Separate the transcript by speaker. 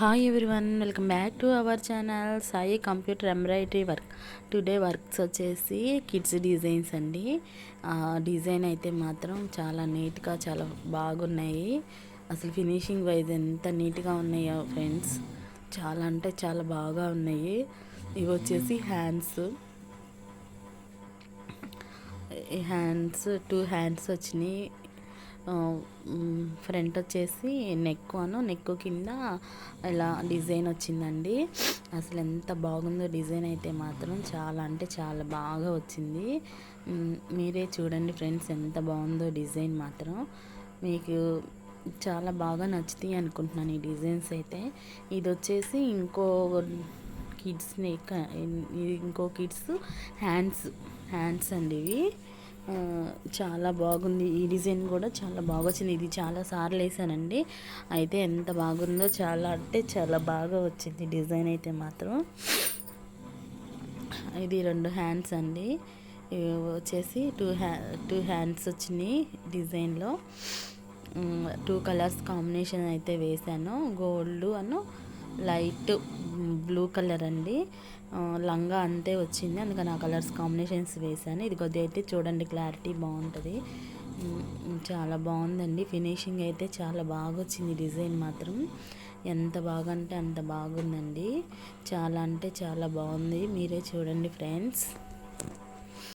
Speaker 1: Hi everyone welcome back to our channel Sai computer embroidery work today works వచ్చేసి kids designs అండి. ఆ design అయితే మాత్రం చాలా నీట్గా చాలా బాగున్నాయి. అసలు ఫినిషింగ్ వైజ్ ఎంత నీట్గా ఉన్నాయో ఫ్రెండ్స్ చాలా అంటే చాలా బాగా ఉన్నాయి. ఇవి వచ్చేసి హ్యాండ్స్ హ్యాండ్స్ టూ హ్యాండ్స్ వచ్చినాయి. ఫ్రంట్ వచ్చేసి నెక్ అను. నెక్ కింద ఇలా డిజైన్ వచ్చిందండి. అసలు ఎంత బాగుందో డిజైన్ అయితే మాత్రం చాలా అంటే చాలా బాగా వచ్చింది. మీరే చూడండి ఫ్రెండ్స్ ఎంత బాగుందో డిజైన్ మాత్రం. మీకు చాలా బాగా నచ్చుతాయి అనుకుంటున్నాను ఈ డిజైన్స్ అయితే. ఇది వచ్చేసి ఇంకో కిడ్స్ని ఇంకో కిడ్స్ హ్యాండ్స్ హ్యాండ్స్ అండి ఇవి. చాలా బాగుంది. ఈ డిజైన్ కూడా చాలా బాగా వచ్చింది. ఇది చాలా సార్లు వేసానండి. అయితే ఎంత బాగుందో చాలా అంటే చాలా బాగా వచ్చింది డిజైన్ అయితే మాత్రం. ఇది రెండు హ్యాండ్స్ అండి. వచ్చేసి టూ హ్యా టూ హ్యాండ్స్ వచ్చినాయి డిజైన్లో. టూ కలర్స్ కాంబినేషన్ అయితే వేసాను. గోల్డ్ అను లైట్ బ్లూ కలర్ అండి. లంగా అంతే వచ్చింది. అందుకని ఆ కలర్స్ కాంబినేషన్స్ వేసాను ఇది కొద్దిగా అయితే చూడండి క్లారిటీ బాగుంటుంది. చాలా బాగుందండి. ఫినిషింగ్ అయితే చాలా బాగా వచ్చింది డిజైన్ మాత్రం. ఎంత బాగా అంటే అంత బాగుందండి. చాలా అంటే చాలా బాగుంది. మీరే చూడండి ఫ్రెండ్స్.